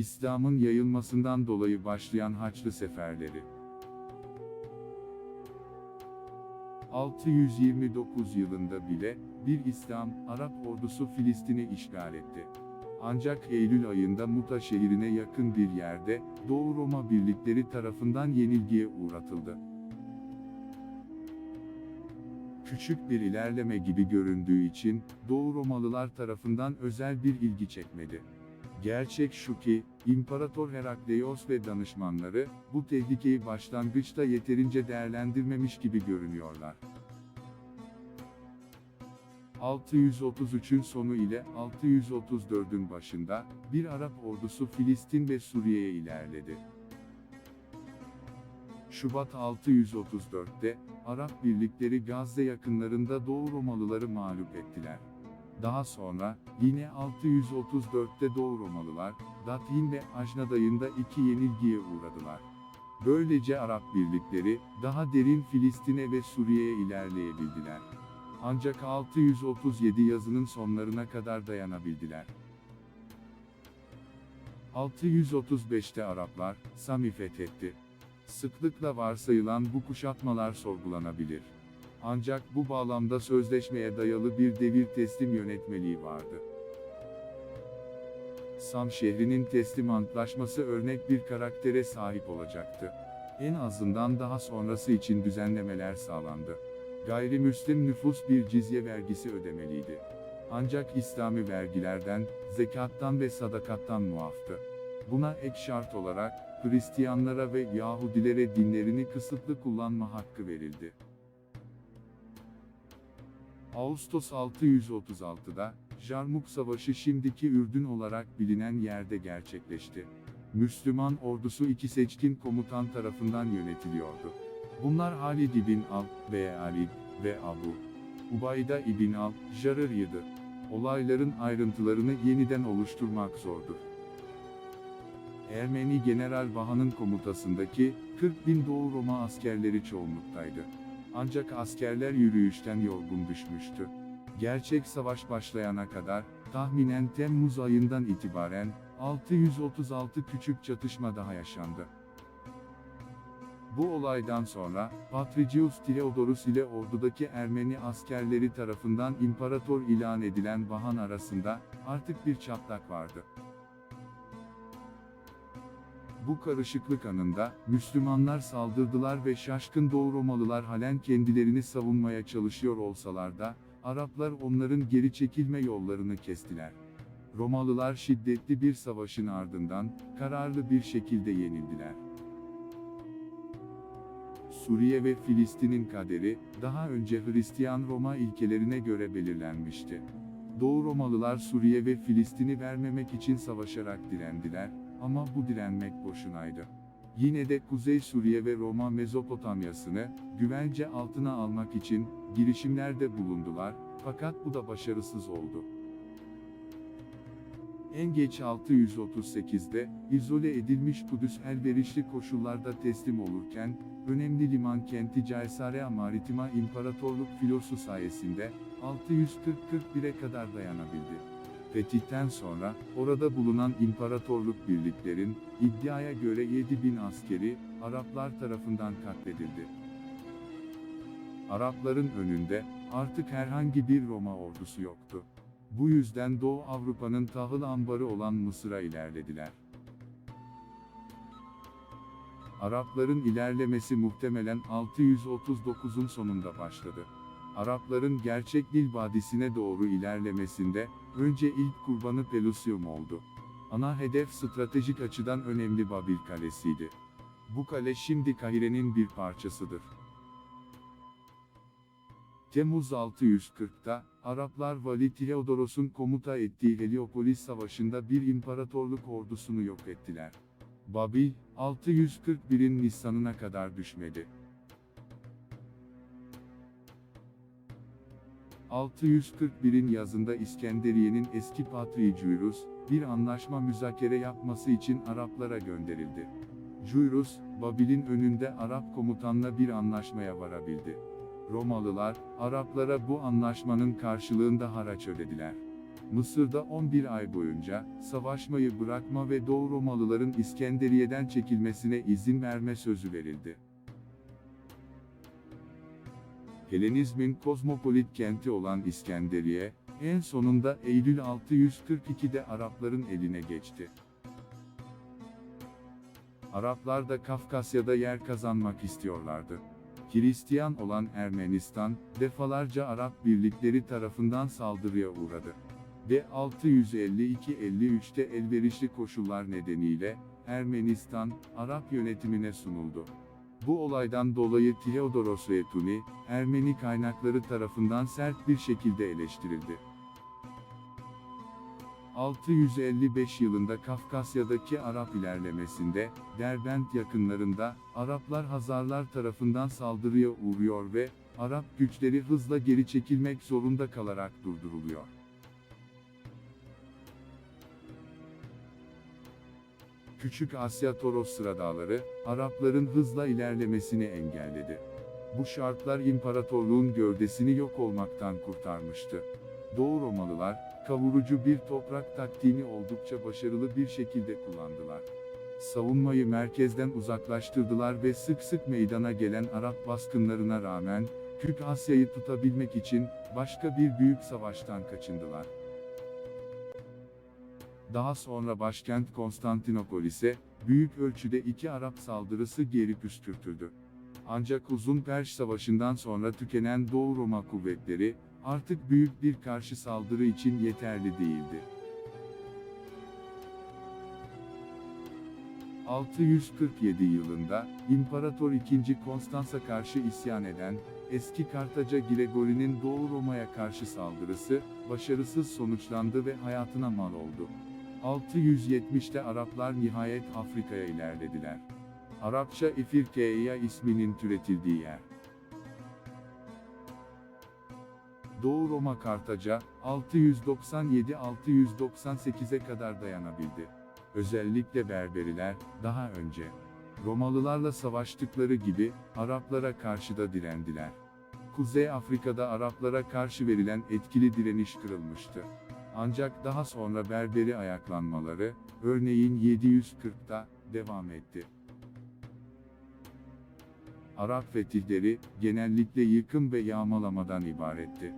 İslam'ın yayılmasından dolayı başlayan Haçlı seferleri. 629 yılında bile, bir İslam, Arap ordusu Filistin'i işgal etti. Ancak Eylül ayında Muta şehrine yakın bir yerde, Doğu Roma birlikleri tarafından yenilgiye uğratıldı. Küçük bir ilerleme gibi göründüğü için, Doğu Romalılar tarafından özel bir ilgi çekmedi. Gerçek şu ki, İmparator Herakleios ve danışmanları, bu tehlikeyi başlangıçta yeterince değerlendirmemiş gibi görünüyorlar. 633'ün sonu ile 634'ün başında, bir Arap ordusu Filistin ve Suriye'ye ilerledi. Şubat 634'te, Arap birlikleri Gazze yakınlarında Doğu Romalıları mağlup ettiler. Daha sonra, yine 634'te Doğu Romalılar, Dathin ve Ajnadayı'nda iki yenilgiye uğradılar. Böylece Arap birlikleri, daha derin Filistin'e ve Suriye'ye ilerleyebildiler. Ancak 637 yazının sonlarına kadar dayanabildiler. 635'te Araplar, Sam'i fethetti. Sıklıkla varsayılan bu kuşatmalar sorgulanabilir. Ancak bu bağlamda sözleşmeye dayalı bir devir teslim yönetmeliği vardı. Sam şehrinin teslim antlaşması örnek bir karaktere sahip olacaktı. En azından daha sonrası için düzenlemeler sağlandı. Gayrimüslim nüfus bir cizye vergisi ödemeliydi. Ancak İslami vergilerden, zekattan ve sadakattan muaftı. Buna ek şart olarak, Hristiyanlara ve Yahudilere dinlerini kısıtlı kullanma hakkı verildi. Ağustos 636'da, Jarmuk Savaşı şimdiki Ürdün olarak bilinen yerde gerçekleşti. Müslüman ordusu iki seçkin komutan tarafından yönetiliyordu. Bunlar Halid ibn Al ve Ali ve Abu Ubayda ibn Al Jarır'ydı. Olayların ayrıntılarını yeniden oluşturmak zordur. Ermeni General Vaha'nın komutasındaki 40 bin Doğu Roma askerleri çoğunluktaydı. Ancak askerler yürüyüşten yorgun düşmüştü. Gerçek savaş başlayana kadar, tahminen Temmuz ayından itibaren, 636 küçük çatışma daha yaşandı. Bu olaydan sonra, Patricius Theodorus ile ordudaki Ermeni askerleri tarafından imparator ilan edilen Vahan arasında, artık bir çatlak vardı. Bu karışıklık anında, Müslümanlar saldırdılar ve şaşkın Doğu Romalılar halen kendilerini savunmaya çalışıyor olsalar da, Araplar onların geri çekilme yollarını kestiler. Romalılar şiddetli bir savaşın ardından, kararlı bir şekilde yenildiler. Suriye ve Filistin'in kaderi, daha önce Hristiyan Roma ilkelerine göre belirlenmişti. Doğu Romalılar Suriye ve Filistin'i vermemek için savaşarak direndiler, ama bu direnmek boşunaydı. Yine de Kuzey Suriye ve Roma Mezopotamyasını, güvence altına almak için, girişimlerde bulundular, fakat bu da başarısız oldu. En geç 638'de, izole edilmiş Kudüs elverişli koşullarda teslim olurken, önemli liman kenti Caesarea Maritima İmparatorluk filosu sayesinde, 640-41'e kadar dayanabildi. Fetihten sonra, orada bulunan imparatorluk birliklerin, iddiaya göre 7000 askeri, Araplar tarafından katledildi. Arapların önünde, artık herhangi bir Roma ordusu yoktu. Bu yüzden Doğu Avrupa'nın tahıl ambarı olan Mısır'a ilerlediler. Arapların ilerlemesi muhtemelen 639'un sonunda başladı. Arapların gerçek Nil Vadisi'ne doğru ilerlemesinde, önce ilk kurbanı Pelusium oldu. Ana hedef stratejik açıdan önemli Babil Kalesi'ydi. Bu kale şimdi Kahire'nin bir parçasıdır. Temmuz 640'ta, Araplar Vali Theodoros'un komuta ettiği Heliopolis Savaşı'nda bir imparatorluk ordusunu yok ettiler. Babil, 641'in Nisan'ına kadar düşmedi. 641'in yazında İskenderiye'nin eski patriği Cyrus, bir anlaşma müzakere yapması için Araplara gönderildi. Cyrus, Babil'in önünde Arap komutanla bir anlaşmaya varabildi. Romalılar, Araplara bu anlaşmanın karşılığında haraç ödediler. Mısır'da 11 ay boyunca, savaşmayı bırakma ve Doğu Romalıların İskenderiye'den çekilmesine izin verme sözü verildi. Helenizmin kozmopolit kenti olan İskenderiye, en sonunda Eylül 642'de Arapların eline geçti. Araplar da Kafkasya'da yer kazanmak istiyorlardı. Hristiyan olan Ermenistan, defalarca Arap birlikleri tarafından saldırıya uğradı. Ve 652-53'te elverişli koşullar nedeniyle, Ermenistan, Arap yönetimine sunuldu. Bu olaydan dolayı Theodoros Retuni, Ermeni kaynakları tarafından sert bir şekilde eleştirildi. 655 yılında Kafkasya'daki Arap ilerlemesinde, Derbent yakınlarında, Araplar Hazarlar tarafından saldırıya uğruyor ve, Arap güçleri hızla geri çekilmek zorunda kalarak durduruluyor. Küçük Asya Toros sıradağları, Arapların hızla ilerlemesini engelledi. Bu şartlar imparatorluğun gövdesini yok olmaktan kurtarmıştı. Doğu Romalılar, kavurucu bir toprak taktiğini oldukça başarılı bir şekilde kullandılar. Savunmayı merkezden uzaklaştırdılar ve sık sık meydana gelen Arap baskınlarına rağmen, Küçük Asya'yı tutabilmek için, başka bir büyük savaştan kaçındılar. Daha sonra başkent Konstantinopolis'e, büyük ölçüde iki Arap saldırısı geri püskürtüldü. Ancak uzun Perş Savaşı'ndan sonra tükenen Doğu Roma kuvvetleri, artık büyük bir karşı saldırı için yeterli değildi. 647 yılında, İmparator II. Konstans'a karşı isyan eden, eski Kartaca Gregori'nin Doğu Roma'ya karşı saldırısı, başarısız sonuçlandı ve hayatına mal oldu. 670'te Araplar nihayet Afrika'ya ilerlediler. Arapça İfirkeya isminin türetildiği yer. Doğu Roma Kartaca, 697-698'e kadar dayanabildi. Özellikle Berberiler, daha önce, Romalılarla savaştıkları gibi, Araplara karşı da direndiler. Kuzey Afrika'da Araplara karşı verilen etkili direniş kırılmıştı. Ancak daha sonra Berberi ayaklanmaları, örneğin 740'da, devam etti. Arap fetihleri, genellikle yıkım ve yağmalamadan ibaretti.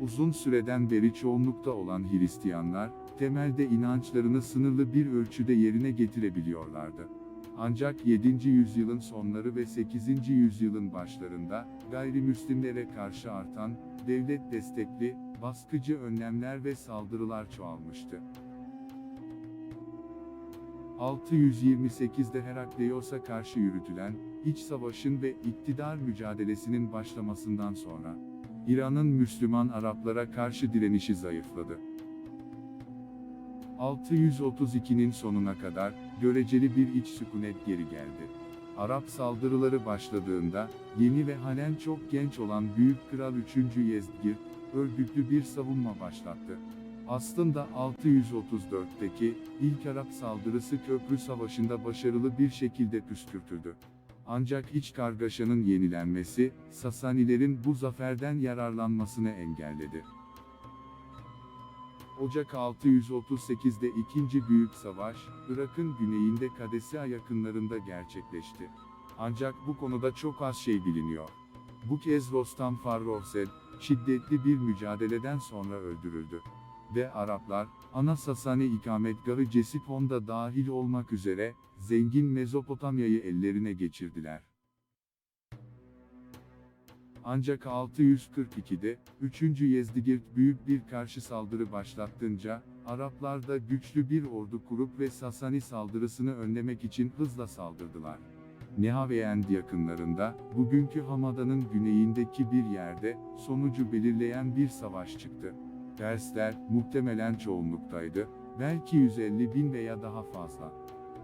Uzun süreden beri çoğunlukta olan Hristiyanlar, temelde inançlarını sınırlı bir ölçüde yerine getirebiliyorlardı. Ancak 7. yüzyılın sonları ve 8. yüzyılın başlarında, gayrimüslimlere karşı artan, devlet destekli, baskıcı önlemler ve saldırılar çoğalmıştı. 628'de Herakleios'a karşı yürütülen, iç savaşın ve iktidar mücadelesinin başlamasından sonra, İran'ın Müslüman Araplara karşı direnişi zayıfladı. 632'nin sonuna kadar, göreceli bir iç sükunet geri geldi. Arap saldırıları başladığında, yeni ve halen çok genç olan Büyük Kral 3. Yezdgir, örgütlü bir savunma başlattı. Aslında 634'teki ilk Arap saldırısı Köprü Savaşı'nda başarılı bir şekilde püskürtüldü. Ancak iç kargaşanın yenilenmesi, Sasanilerin bu zaferden yararlanmasını engelledi. Ocak 638'de ikinci büyük savaş, Irak'ın güneyinde Kadesya yakınlarında gerçekleşti. Ancak bu konuda çok az şey biliniyor. Bu kez Rostam Farrokzed, şiddetli bir mücadeleden sonra öldürüldü. Ve Araplar, ana Sasani ikametgahı Cesipon'da dahil olmak üzere, zengin Mezopotamya'yı ellerine geçirdiler. Ancak 642'de, 3. Yezdigirt büyük bir karşı saldırı başlattınca, Araplar da güçlü bir ordu kurup ve Sasani saldırısını önlemek için hızla saldırdılar. Nehaveyend yakınlarında, bugünkü Hamada'nın güneyindeki bir yerde, sonucu belirleyen bir savaş çıktı. Persler, muhtemelen çoğunluktaydı, belki 150 bin veya daha fazla.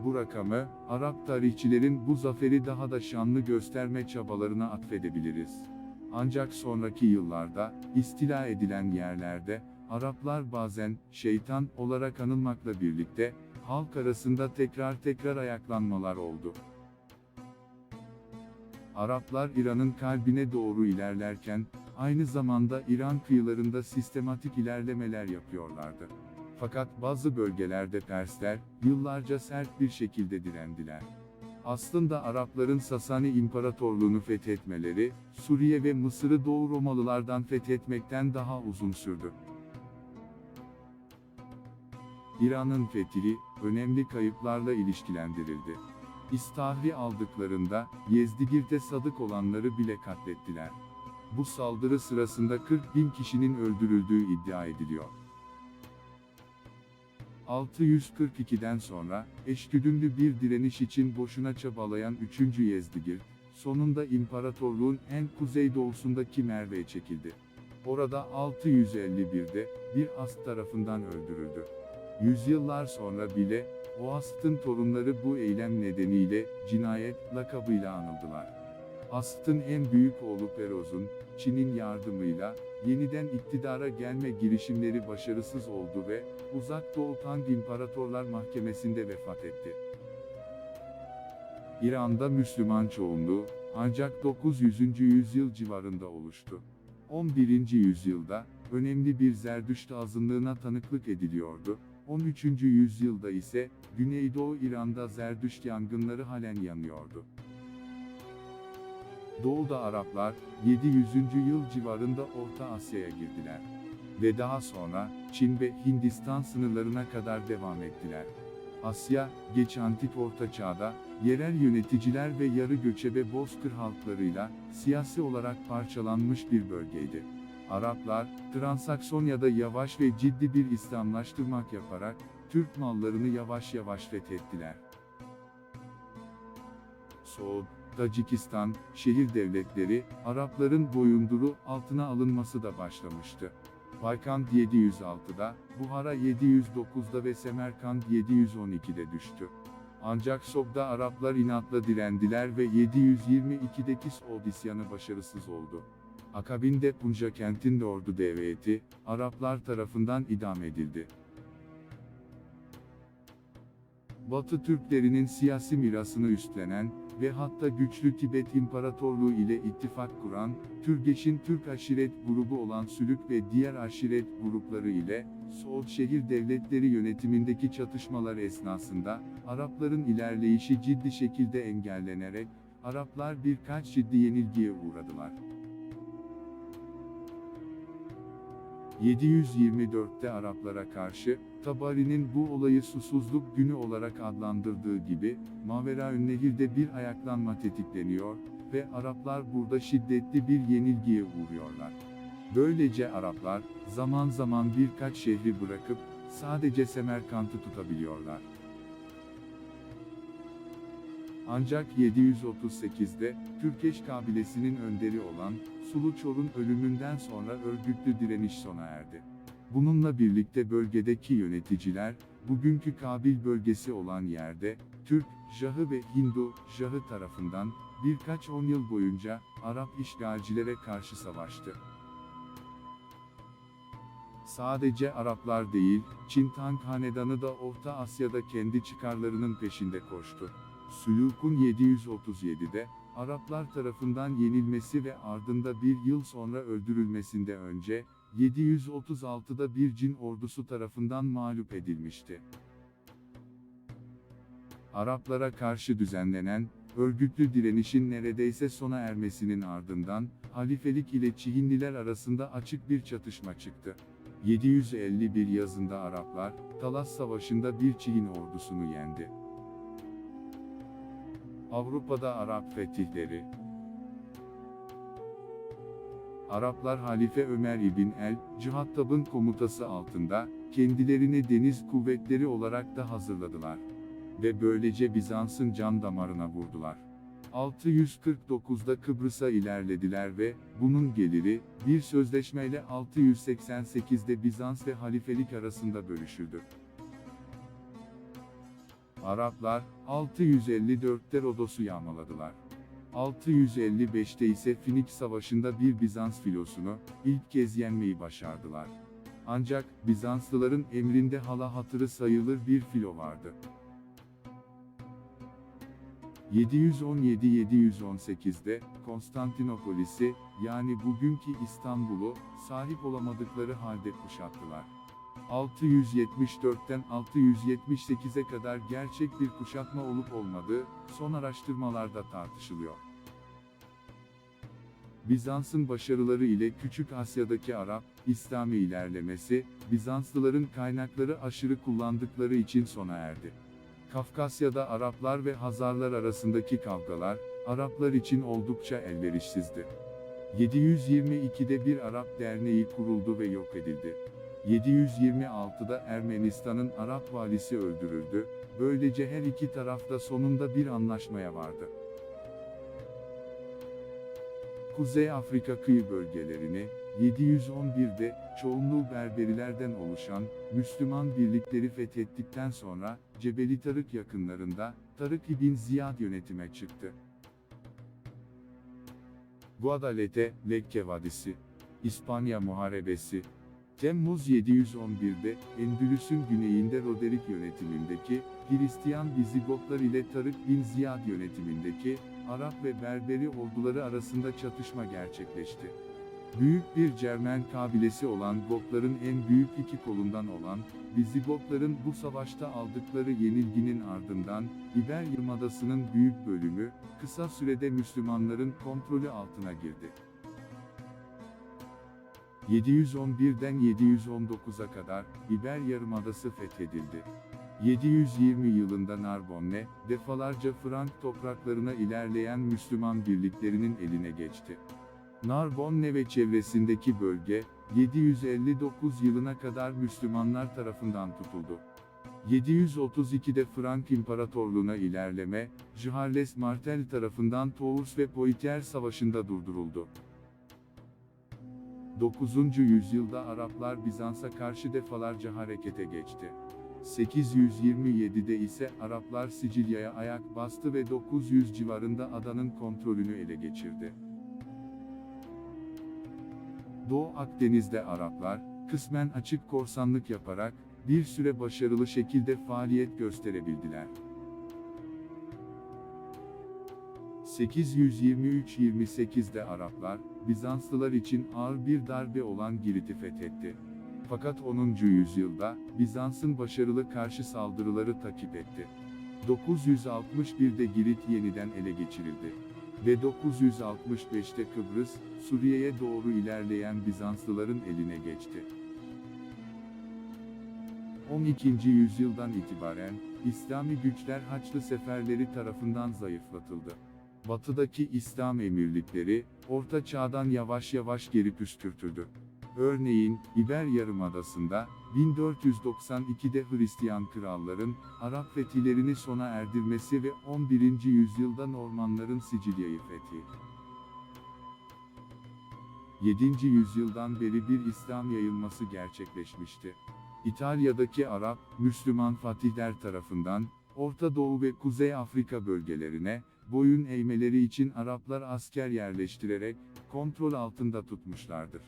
Bu rakamı, Arap tarihçilerin bu zaferi daha da şanlı gösterme çabalarına atfedebiliriz. Ancak sonraki yıllarda, istila edilen yerlerde, Araplar bazen, şeytan olarak anılmakla birlikte, halk arasında tekrar tekrar ayaklanmalar oldu. Araplar İran'ın kalbine doğru ilerlerken, aynı zamanda İran kıyılarında sistematik ilerlemeler yapıyorlardı. Fakat bazı bölgelerde Persler, yıllarca sert bir şekilde direndiler. Aslında Arapların Sasani İmparatorluğunu fethetmeleri, Suriye ve Mısır'ı Doğu Romalılardan fethetmekten daha uzun sürdü. İran'ın fethi, önemli kayıplarla ilişkilendirildi. İstahri aldıklarında, Yezdигirt'e sadık olanları bile katlettiler. Bu saldırı sırasında 40 bin kişinin öldürüldüğü iddia ediliyor. 642'den sonra, eşgüdümlü bir direniş için boşuna çabalayan 3. Yezdigirt, sonunda imparatorluğun en kuzeydoğusundaki Merve'ye çekildi. Orada 651'de, bir ast tarafından öldürüldü. Yüzyıllar sonra bile, o astın torunları bu eylem nedeniyle, cinayet lakabıyla anıldılar. Astın en büyük oğlu Peroz'un, Çin'in yardımıyla, yeniden iktidara gelme girişimleri başarısız oldu ve, Uzak Doğu Tang İmparatorlar Mahkemesi'nde vefat etti. İran'da Müslüman çoğunluğu, ancak 900. yüzyıl civarında oluştu. 11. yüzyılda, önemli bir Zerdüşt azınlığına tanıklık ediliyordu, 13. yüzyılda ise, Güneydoğu İran'da Zerdüşt yangınları halen yanıyordu. Doğuda Araplar, 700. yıl civarında Orta Asya'ya girdiler. Ve daha sonra, Çin ve Hindistan sınırlarına kadar devam ettiler. Asya, geç antik orta çağda, yerel yöneticiler ve yarı göçebe bozkır halklarıyla, siyasi olarak parçalanmış bir bölgeydi. Araplar, Transaksonya'da yavaş ve ciddi bir İslamlaştırmak yaparak, Türk mallarını yavaş yavaş fethettiler. Soğud, Tacikistan, şehir devletleri, Arapların boyunduru altına alınması da başlamıştı. Baykant 706'da, Buhara 709'da ve Semerkant 712'de düştü. Ancak Sob'da Araplar inatla direndiler ve 722'deki Soğud isyanı başarısız oldu. Akabinde Punca kentin ordu devleti, Araplar tarafından idam edildi. Batı Türklerinin siyasi mirasını üstlenen ve hatta güçlü Tibet İmparatorluğu ile ittifak kuran, Türgeç'in Türk aşiret grubu olan Sülük ve diğer aşiret grupları ile, Soğut şehir devletleri yönetimindeki çatışmalar esnasında, Arapların ilerleyişi ciddi şekilde engellenerek, Araplar birkaç ciddi yenilgiye uğradılar. 724'te Araplara karşı, Tabari'nin bu olayı susuzluk günü olarak adlandırdığı gibi, Maveraünnehir'de bir ayaklanma tetikleniyor ve Araplar burada şiddetli bir yenilgiye uğruyorlar. Böylece Araplar, zaman zaman birkaç şehri bırakıp, sadece Semerkant'ı tutabiliyorlar. Ancak 738'de, Türkeş kabilesinin önderi olan, Sulu Çor'un ölümünden sonra örgütlü direniş sona erdi. Bununla birlikte bölgedeki yöneticiler, bugünkü Kabil bölgesi olan yerde, Türk, Jahı ve Hindu, Jahı tarafından, birkaç on yıl boyunca, Arap işgalcilere karşı savaştı. Sadece Araplar değil, Çin Tang Hanedanı da Orta Asya'da kendi çıkarlarının peşinde koştu. Sülük'ün 737'de, Araplar tarafından yenilmesi ve ardında bir yıl sonra öldürülmesinde önce, 736'da bir cin ordusu tarafından mağlup edilmişti. Araplara karşı düzenlenen, örgütlü direnişin neredeyse sona ermesinin ardından, halifelik ile Çihinliler arasında açık bir çatışma çıktı. 751 yazında Araplar, Talas Savaşı'nda bir Çihin ordusunu yendi. Avrupa'da Arap fetihleri Araplar Halife Ömer İbn el-Cihattab'ın komutası altında, kendilerini deniz kuvvetleri olarak da hazırladılar. Ve böylece Bizans'ın can damarına vurdular. 649'da Kıbrıs'a ilerlediler ve, bunun geliri, bir sözleşmeyle 688'de Bizans ve halifelik arasında bölüşüldü. Araplar, 654'te Rodos'u yağmaladılar. 655'te ise Finik Savaşı'nda bir Bizans filosunu, ilk kez yenmeyi başardılar. Ancak, Bizanslıların emrinde hala hatırı sayılır bir filo vardı. 717-718'de Konstantinopolis'i, yani bugünkü İstanbul'u, sahip olamadıkları halde kuşattılar. 674'ten 678'e kadar gerçek bir kuşatma olup olmadığı, son araştırmalarda tartışılıyor. Bizans'ın başarıları ile Küçük Asya'daki Arap, İslami ilerlemesi, Bizanslıların kaynakları aşırı kullandıkları için sona erdi. Kafkasya'da Araplar ve Hazarlar arasındaki kavgalar, Araplar için oldukça elverişsizdi. 722'de bir Arap derneği kuruldu ve yok edildi. 726'da Ermenistan'ın Arap valisi öldürüldü, böylece her iki taraf da sonunda bir anlaşmaya vardı. Kuzey Afrika kıyı bölgelerini, 711'de, çoğunluğu Berberilerden oluşan, Müslüman birlikleri fethettikten sonra, Cebeli Tarık yakınlarında, Tarık İbn Ziyad yönetime çıktı. Guadalete, Lekke Vadisi, İspanya Muharebesi, Temmuz 711'de, Endülüs'ün güneyinde Roderick yönetimindeki, Hristiyan Vizigotlar ile Tarık bin Ziyad yönetimindeki, Arap ve Berberi orduları arasında çatışma gerçekleşti. Büyük bir Cermen kabilesi olan Gotların en büyük iki kolundan olan, Vizigotların bu savaşta aldıkları yenilginin ardından, İber Yarımadası'nın büyük bölümü, kısa sürede Müslümanların kontrolü altına girdi. 711'den 719'a kadar, İber Yarımadası fethedildi. 720 yılında Narbonne, defalarca Frank topraklarına ilerleyen Müslüman birliklerinin eline geçti. Narbonne ve çevresindeki bölge, 759 yılına kadar Müslümanlar tarafından tutuldu. 732'de Frank İmparatorluğuna ilerleme, Charles Martel tarafından Tours ve Poitiers Savaşı'nda durduruldu. 9. yüzyılda Araplar Bizans'a karşı defalarca harekete geçti. 827'de ise Araplar Sicilya'ya ayak bastı ve 900 civarında adanın kontrolünü ele geçirdi. Doğu Akdeniz'de Araplar, kısmen açık korsanlık yaparak, bir süre başarılı şekilde faaliyet gösterebildiler. 823-28'de Araplar, Bizanslılar için ağır bir darbe olan Girit'i fethetti. Fakat 10. yüzyılda, Bizans'ın başarılı karşı saldırıları takip etti. 961'de Girit yeniden ele geçirildi. Ve 965'te Kıbrıs, Suriye'ye doğru ilerleyen Bizanslıların eline geçti. 12. yüzyıldan itibaren, İslami güçler Haçlı seferleri tarafından zayıflatıldı. Batıdaki İslam emirlikleri, Orta Çağ'dan yavaş yavaş geri püskürtüldü. Örneğin, İber Yarımadası'nda, 1492'de Hristiyan kralların, Arap fetihlerini sona erdirmesi ve 11. yüzyılda Normanların Sicilya'yı fethi. 7. yüzyıldan beri bir İslam yayılması gerçekleşmişti. İtalya'daki Arap, Müslüman fatihler tarafından, Orta Doğu ve Kuzey Afrika bölgelerine, boyun eğmeleri için Araplar asker yerleştirerek, kontrol altında tutmuşlardır.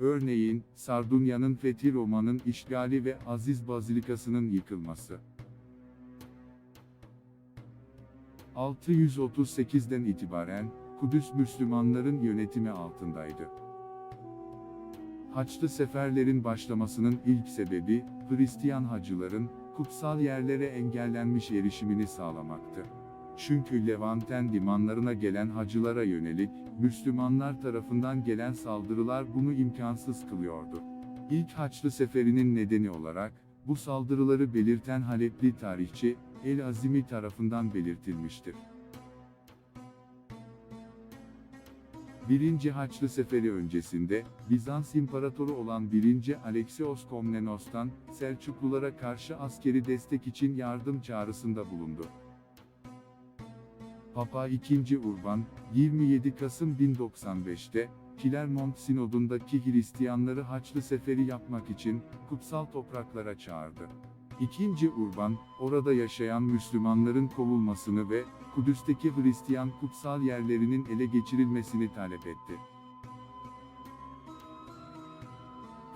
Örneğin, Sardunya'nın fethi Roma'nın işgali ve Aziz Bazilikası'nın yıkılması. 638'den itibaren, Kudüs Müslümanların yönetimi altındaydı. Haçlı seferlerin başlamasının ilk sebebi, Hristiyan hacıların, kutsal yerlere engellenmiş erişimini sağlamaktı. Çünkü Levanten limanlarına gelen hacılara yönelik, Müslümanlar tarafından gelen saldırılar bunu imkansız kılıyordu. İlk Haçlı Seferi'nin nedeni olarak, bu saldırıları belirten Halepli tarihçi, El-Azimi tarafından belirtilmiştir. 1. Haçlı Seferi öncesinde, Bizans İmparatoru olan 1. Alexios Komnenos'tan, Selçuklulara karşı askeri destek için yardım çağrısında bulundu. Papa II. Urban, 27 Kasım 1095'te, Clermont Sinodu'ndaki Hristiyanları Haçlı Seferi yapmak için, kutsal topraklara çağırdı. İkinci Urban, orada yaşayan Müslümanların kovulmasını ve, Kudüs'teki Hristiyan kutsal yerlerinin ele geçirilmesini talep etti.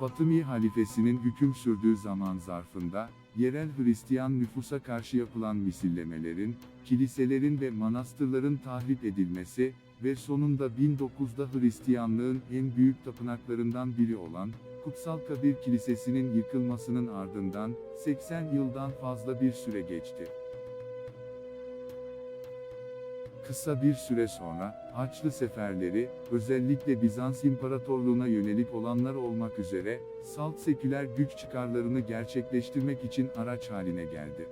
Fatımi halifesinin hüküm sürdüğü zaman zarfında, yerel Hristiyan nüfusa karşı yapılan misillemelerin, kiliselerin ve manastırların tahrip edilmesi ve sonunda 1009'da Hristiyanlığın en büyük tapınaklarından biri olan, Kutsal Kabir Kilisesi'nin yıkılmasının ardından, 80 yıldan fazla bir süre geçti. Kısa bir süre sonra, Haçlı seferleri, özellikle Bizans İmparatorluğu'na yönelik olanlar olmak üzere, salt seküler güç çıkarlarını gerçekleştirmek için araç haline geldi.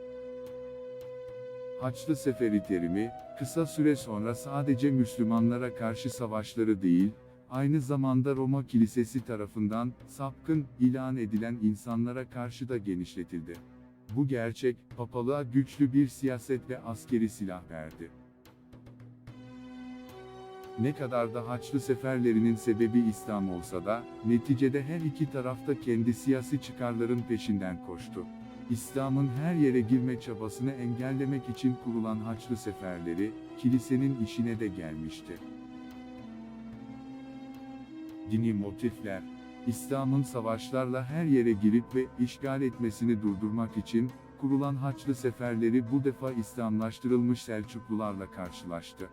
Haçlı Seferi terimi, kısa süre sonra sadece Müslümanlara karşı savaşları değil, aynı zamanda Roma Kilisesi tarafından sapkın ilan edilen insanlara karşı da genişletildi. Bu gerçek, papalığa güçlü bir siyaset ve askeri silah verdi. Ne kadar da Haçlı seferlerinin sebebi İslam olsa da, neticede her iki tarafta kendi siyasi çıkarların peşinden koştu. İslam'ın her yere girme çabasını engellemek için kurulan Haçlı seferleri, kilisenin işine de gelmişti. Dini motifler, İslam'ın savaşlarla her yere girip ve işgal etmesini durdurmak için, kurulan Haçlı seferleri bu defa İslamlaştırılmış Selçuklularla karşılaştı.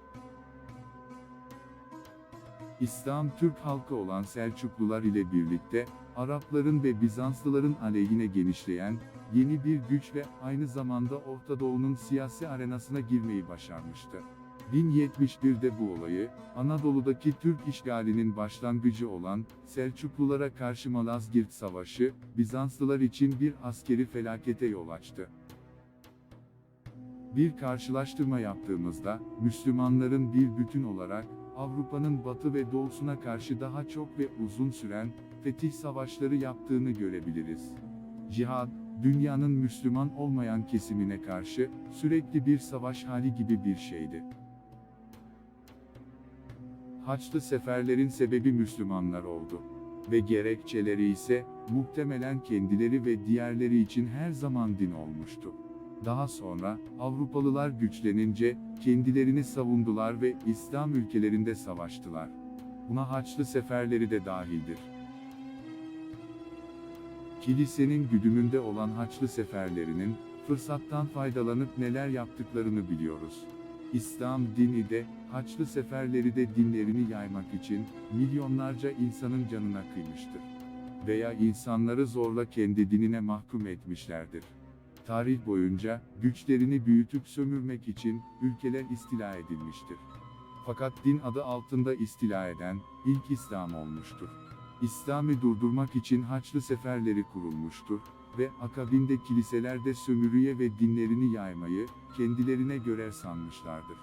İslam Türk halkı olan Selçuklular ile birlikte, Arapların ve Bizanslıların aleyhine genişleyen, yeni bir güç ve aynı zamanda Orta Doğu'nun siyasi arenasına girmeyi başarmıştı. 1071'de bu olayı, Anadolu'daki Türk işgalinin başlangıcı olan, Selçuklulara karşı Malazgirt Savaşı, Bizanslılar için bir askeri felakete yol açtı. Bir karşılaştırma yaptığımızda, Müslümanların bir bütün olarak, Avrupa'nın batı ve doğusuna karşı daha çok ve uzun süren, fetih savaşları yaptığını görebiliriz. Cihad, dünyanın Müslüman olmayan kesimine karşı, sürekli bir savaş hali gibi bir şeydi. Haçlı seferlerin sebebi Müslümanlar oldu. Ve gerekçeleri ise, muhtemelen kendileri ve diğerleri için her zaman din olmuştu. Daha sonra, Avrupalılar güçlenince, kendilerini savundular ve İslam ülkelerinde savaştılar. Buna Haçlı seferleri de dahildir. Kilisenin güdümünde olan Haçlı seferlerinin, fırsattan faydalanıp neler yaptıklarını biliyoruz. İslam dini de, Haçlı seferleri de dinlerini yaymak için, milyonlarca insanın canına kıymıştır. Veya insanları zorla kendi dinine mahkum etmişlerdir. Tarih boyunca, güçlerini büyütüp sömürmek için, ülkeler istila edilmiştir. Fakat din adı altında istila eden, ilk İslam olmuştur. İslam'ı durdurmak için Haçlı seferleri kurulmuştur ve akabinde kiliselerde sömürüye ve dinlerini yaymayı, kendilerine göre sanmışlardır.